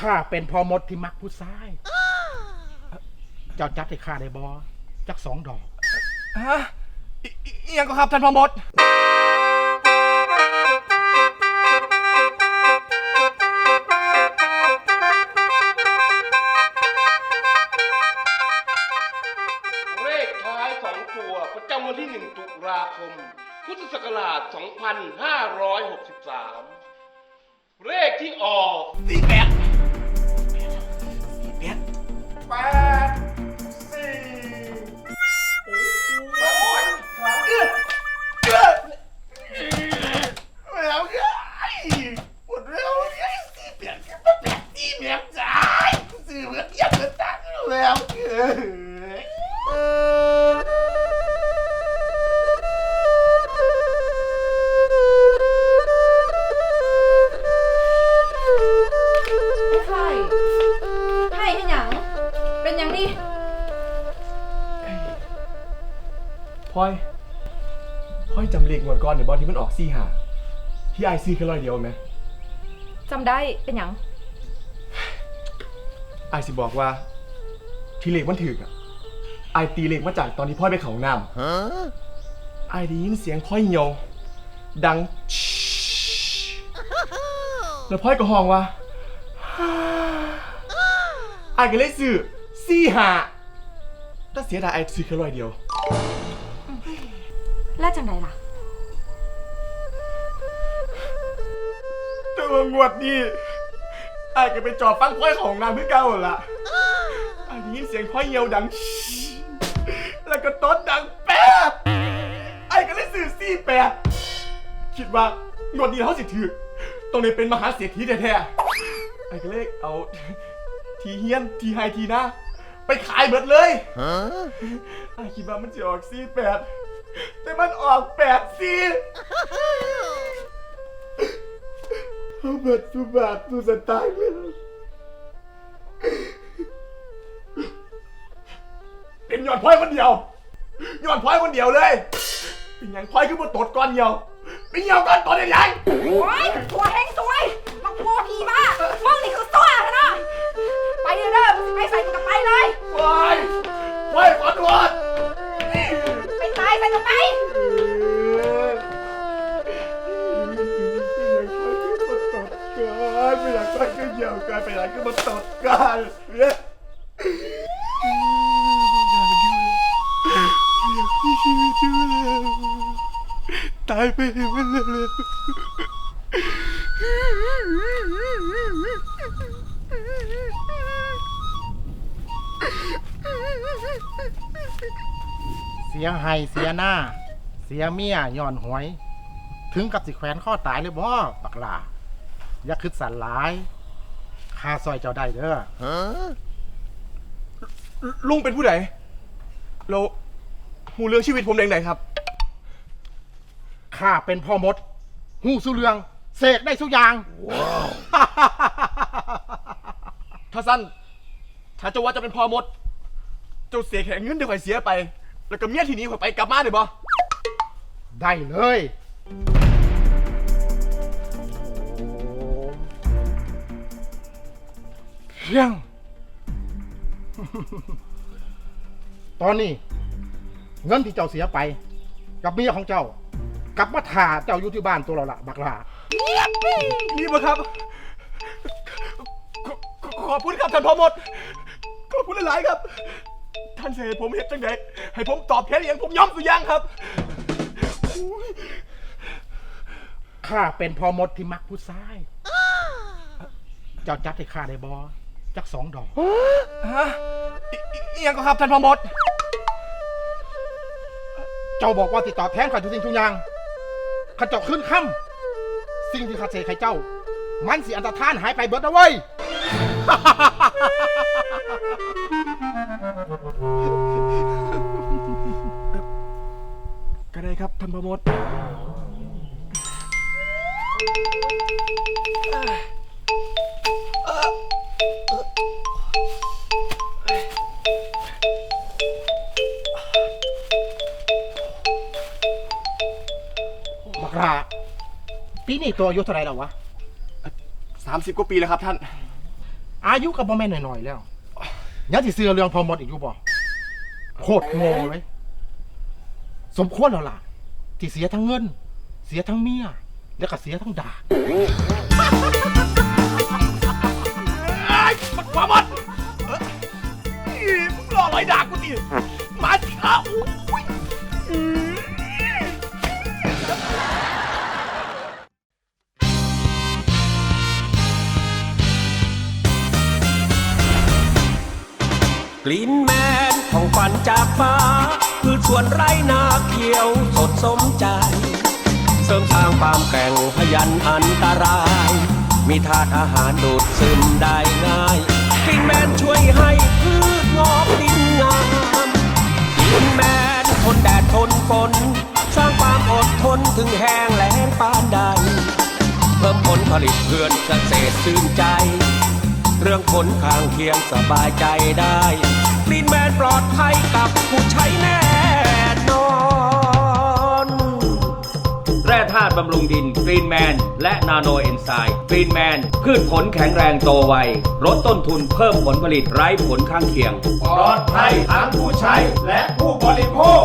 ข้าเป็นพ่อมดที่มักผู้ชาย เจ้าจัดให้ข้าได้บอจักสองดอก ฮะอิอิอิหยังก็ครับท่านพ่อมด เลขท้ายสองตัว ประจำวันที่1ตุลาคม พุทธศักราช 2563 เลขที่ออกสี่แปดสี่แปด แปดสี่มาโอ้ยครับเอื้อเอื้อแล้วไงหมดแล้วไงสี่แปดก็แปดสี่แปดจ่าสี่เหมือนเยี่ยมเหมือนตังแล้วเพลอยพลอยจำเลขงวดก่อนเดี๋ยวบอลที่มันออกสี่หาที่ไอซีแค่ร้อยเดียวไหมจำได้เป็นหยังไอสิบอกว่า ที่เลขมันถึกอะไอตีเลขมาจากตอนที่พ่อยไปเขาห้องน้ำไอได้ยินเสียงพ่อยเหี่ยวดังแล้วพ่อยก็ห้องว่าไอก็เลยซื้อสี่หาแต่เสียดายไอซื้อแค่ร้อยเดียว แล้วจังไดล่ะ แต่ว่างวดนี้ไอ้ก็ไปจอบฟังพ่อยของนางเพื่อเก่าหั่นละไอ้ได้ยินเสียงพ่อยเหี่ยวดัง แล้วก็ต้นดังแป๊บไอ้ก็เลยสื่อสี่แปดคิดว่างวดนี้เขาสิถือตรงนี้เป็นมหาเศรษฐีแท้ๆไอ้ก็เลยเอา ทีเฮียนทีไฮทีหน้าไปขายเบิดเลย ไอ้คิดว่ามันจะออกสี่แปด แต่มันออกแปดสี่เอาบัตรสุบาทสุสตางค์เลยเป็นหยอดพลอยคนเดียวหยอดพลอยคนเดียวเลยเป็นหยังพลอยขึ้นมาตดก้อนเดียวเป็นเหี่ยวก้อนตดได้ยังโอ้ยตัวแห้งสว พลอยขึ้นมาตดกันไม่อยากพลอยขึ้นเหี่ยวกันไม่อยากขึ้นมาตดกันเนี่ยอยากมีชีวิตอยู่แล้วตายไปให้มันเร็วเสียไห้เสียหน้า เสียเมียย้อนหวย ถึงกับสิแขวนข้อตายเลยบ่ปักหลาอย่าคิดสันหลายาซอยเจ้าได้เด้อๆลุงเป็นผู้ใดเราหูเรื่องชีวิตผมแดงไหนครับ ข้าเป็นพ่อมด หูสุเรืองเสกได้สุอย่าง ถ้าสั้น ถ้าเจะว่าจะเป็นพ่อมด เจ้าเสียแข่งเงินเดี๋ยวข่อยเสียไป แล้วก็เมียทีนี้ข่อยไปกลับมาเดี๋ยวบ่ได้เลย เพียง ตอนนี้ เงินที่เจ้าเสียไป กับเมียของเจ้า กลับมาถ่าเจ้าอยู่ที่บ้านตัวเราละบักลานี่บ่ครับขอขอขอบคุณครับท่านพ่อมด ขอบคุณหลายๆครับ ท่านเสียผมเห็นจังไดให้ผมตอบแทนอหย่างผมยอมสุดอยังครับ ข้าเป็นพอมดที่มักผู้ชาย เจ้าจัดให้ข้าได้บอ จักสองดอก ฮะอิอิอิหยังก็ครับท่านพ่อมด เจ้าบอกว่าติดต่อบแทนข้าทุกสิ่งทุกอย่างข้าเจ้าขึ้นค่ำสิ่งที่ข้าเสกให้เจ้า มันสิอันตรธานหายไปเบิดนะเว้ย ก็ได้ครับท่านพ่อมด ปีนี้ตัวอายุเท่าไหรแล้ววะสามสิบกว่าปีแล้วครับท่าน อายุกับบ่แม่นหน่อยๆแล้วยังสิเสือเรื่องพอหมดอีกอยู่บ่โคตรโง่เลยสมควรแล้วล่ะ ที่เสียทั้งเงิน เสียทั้งเมีย แล้วก็เสียทั้งดาบไอ้มันความมันเอ้ยมึงรอรอยด่ากูดิมาสิอะอุ้ กลิ่นแมนของฝันจากฟ้าคือสวนไรนาเขียวสดสมใจ เสริมสร้างความแกร่งพยันอันตราย มีธาตุอาหารดูดซึมได้ง่ายกลิ่นแมนช่วยให้พืชงอกดินงามกลิ่นแมนทนแดดทนฝนสร้างความอดทนถึงแห้งแล้งปานใด เพิ่มผลผลิตเพื่อนเกษตรชื่นใจ เรื่องผลข้างเคียงสบายใจได้กลีนแมนปลอดภัยกับผู้ใช้แน่นอน แร่ธาตุบำรุงดินกรีนแมนและนาโนเอนไซม์กรีนแมนพืชผลแข็งแรงโตไวลดต้นทุนเพิ่มผลผลิตไร้ผลข้างเคียง ปลอดภัยทั้งผู้ใช้และผู้บริโภค